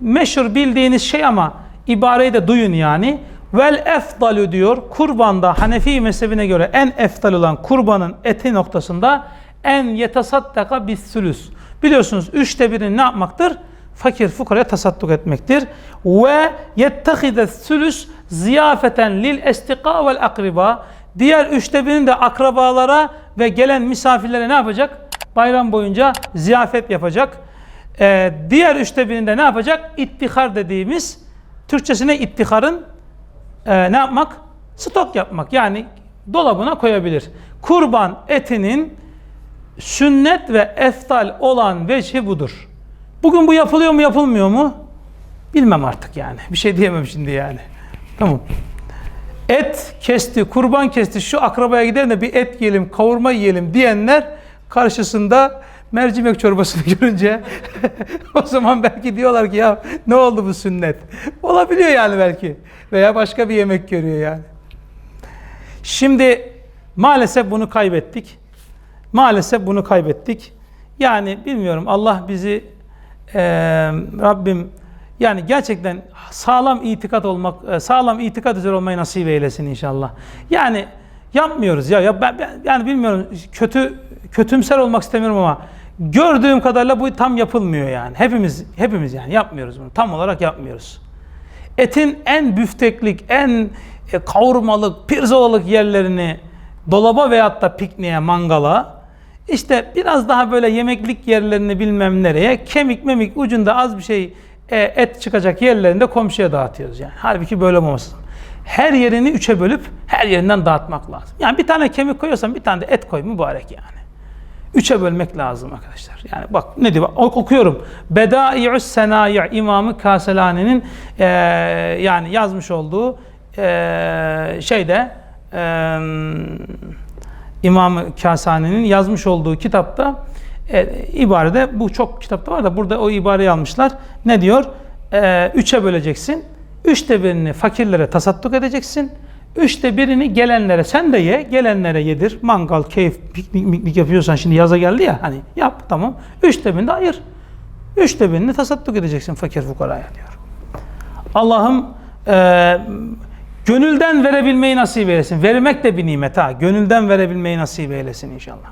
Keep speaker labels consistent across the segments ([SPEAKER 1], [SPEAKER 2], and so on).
[SPEAKER 1] meşhur bildiğiniz şey ama ibareyi de duyun yani. Vel efdalu diyor. Kurbanda Hanefi mezhebine göre en efdal olan kurbanın eti noktasında en yetasaddaka bis sülüs. Biliyorsunuz üçte birini ne yapmaktır? Fakir fukaraya tasadduk etmektir. Ve yettehide sülüs ziyafeten lil estika vel akriba. Diğer üçte birini de akrabalara ve gelen misafirlere ne yapacak? Bayram boyunca ziyafet yapacak. Ee, diğer üçte birinde ne yapacak? İttihar dediğimiz, Türkçesine ittiharın e, ne yapmak? Stok yapmak. Yani dolabına koyabilir. Kurban etinin sünnet ve eftal olan vecihi budur. Bugün bu yapılıyor mu yapılmıyor mu? Bilmem artık yani. Bir şey diyemem şimdi yani. Tamam. Et kesti, kurban kesti, şu akrabaya gidelim de bir et yiyelim, kavurma yiyelim diyenler karşısında mercimek çorbasını görünce o zaman belki diyorlar ki ya ne oldu bu sünnet? Olabiliyor yani belki. Veya başka bir yemek görüyor yani. Şimdi maalesef bunu kaybettik. Maalesef bunu kaybettik. Yani bilmiyorum Allah bizi eee, Rabbim yani gerçekten sağlam itikat olmak, e, sağlam itikat üzere olmayı nasip eylesin inşallah. Yani yapmıyoruz ya. ya ben, ben- yani bilmiyorum kötü kötümser olmak istemiyorum ama gördüğüm kadarıyla bu tam yapılmıyor yani. Hepimiz hepimiz yani yapmıyoruz bunu. Tam olarak yapmıyoruz. Etin en büfteklik, en e, kavurmalık, pirzolalık yerlerini dolaba veyahut da pikniğe, mangala işte biraz daha böyle yemeklik yerlerini bilmem nereye kemik memik ucunda az bir şey e, et çıkacak yerlerinde komşuya dağıtıyoruz yani. Halbuki böyle olmaması. Her yerini üçe bölüp her yerinden dağıtmak lazım. Yani bir tane kemik koyuyorsan bir tane de et koy mübarek yani. Üçe bölmek lazım arkadaşlar. Yani bak ne diyor? Ok- Okuyorum. Bedai'us Senayi İmamı Kaselani'nin eee, yani yazmış olduğu eee, şeyde eee İmam-ı Kasani'nin yazmış olduğu kitapta e, ibarede bu çok kitapta var da burada o ibareyi almışlar. Ne diyor? E, üçe böleceksin. Üçte birini fakirlere tasadduk edeceksin. Üçte birini gelenlere sen de ye, gelenlere yedir. Mangal, keyif, piknik, miknik yapıyorsan şimdi yaza geldi ya hani yap tamam. Üçte birini de ayır. Üçte birini tasadduk edeceksin fakir fukaraya diyor. Allah'ım e, gönülden verebilmeyi nasip eylesin. Vermek de bir nimet ha. Gönülden verebilmeyi nasip eylesin inşallah.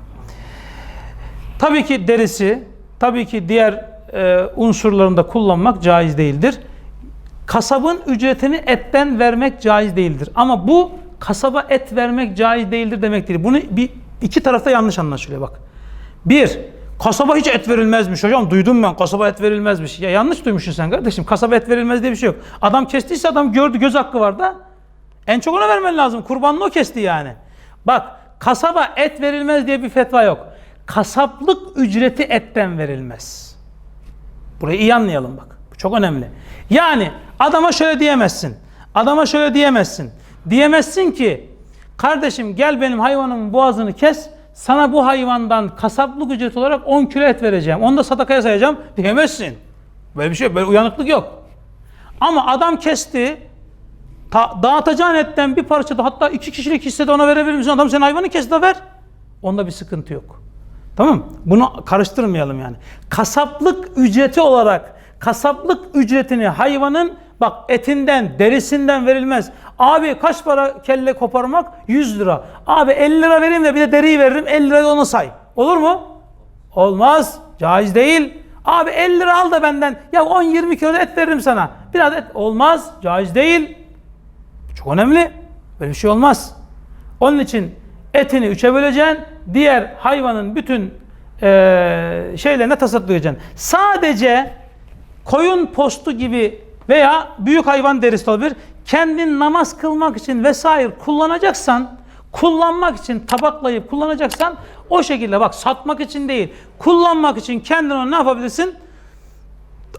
[SPEAKER 1] Tabii ki derisi, tabii ki diğer e, unsurlarını kullanmak caiz değildir. Kasabın ücretini etten vermek caiz değildir. Ama bu kasaba et vermek caiz değildir demek değil. Bunu bir iki tarafta yanlış anlaşılıyor bak. Bir, kasaba hiç et verilmezmiş hocam. Duydum ben kasaba et verilmezmiş. Ya yanlış duymuşsun sen kardeşim. Kasaba et verilmez diye bir şey yok. Adam kestiyse adam gördü göz hakkı var da en çok ona vermen lazım. Kurbanını o kesti yani. Bak kasaba et verilmez diye bir fetva yok. Kasaplık ücreti etten verilmez. Burayı iyi anlayalım bak. Bu çok önemli. Yani adama şöyle diyemezsin. Adama şöyle diyemezsin. Diyemezsin ki kardeşim gel benim hayvanımın boğazını kes. Sana bu hayvandan kasaplık ücreti olarak 10 kilo et vereceğim. Onu da sadakaya sayacağım diyemezsin. Böyle bir şey yok. Böyle uyanıklık yok. Ama adam kesti. Ta, dağıtacağın etten bir parça da hatta iki kişilik hissede ona verebilir misin? Adam senin hayvanı kes de ver. Onda bir sıkıntı yok. Tamam? Bunu karıştırmayalım yani. Kasaplık ücreti olarak kasaplık ücretini hayvanın bak etinden, derisinden verilmez. Abi kaç para kelle koparmak? 100 lira. Abi 50 lira vereyim de bir de deriyi veririm 50 lirayı ona say. Olur mu? Olmaz. Caiz değil. Abi 50 lira al da benden. Ya 10-20 kilo et veririm sana. Biraz et. Olmaz. Caiz değil. Çok önemli. Böyle bir şey olmaz. Onun için etini üçe böleceksin. Diğer hayvanın bütün eee şeylerine edeceksin. Sadece koyun postu gibi veya büyük hayvan derisi de olabilir. Kendin namaz kılmak için vesaire kullanacaksan, kullanmak için tabaklayıp kullanacaksan o şekilde bak satmak için değil, kullanmak için kendin onu ne yapabilirsin?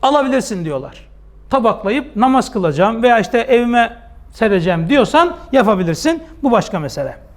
[SPEAKER 1] alabilirsin diyorlar. Tabaklayıp namaz kılacağım veya işte evime sereceğim diyorsan yapabilirsin. Bu başka mesele.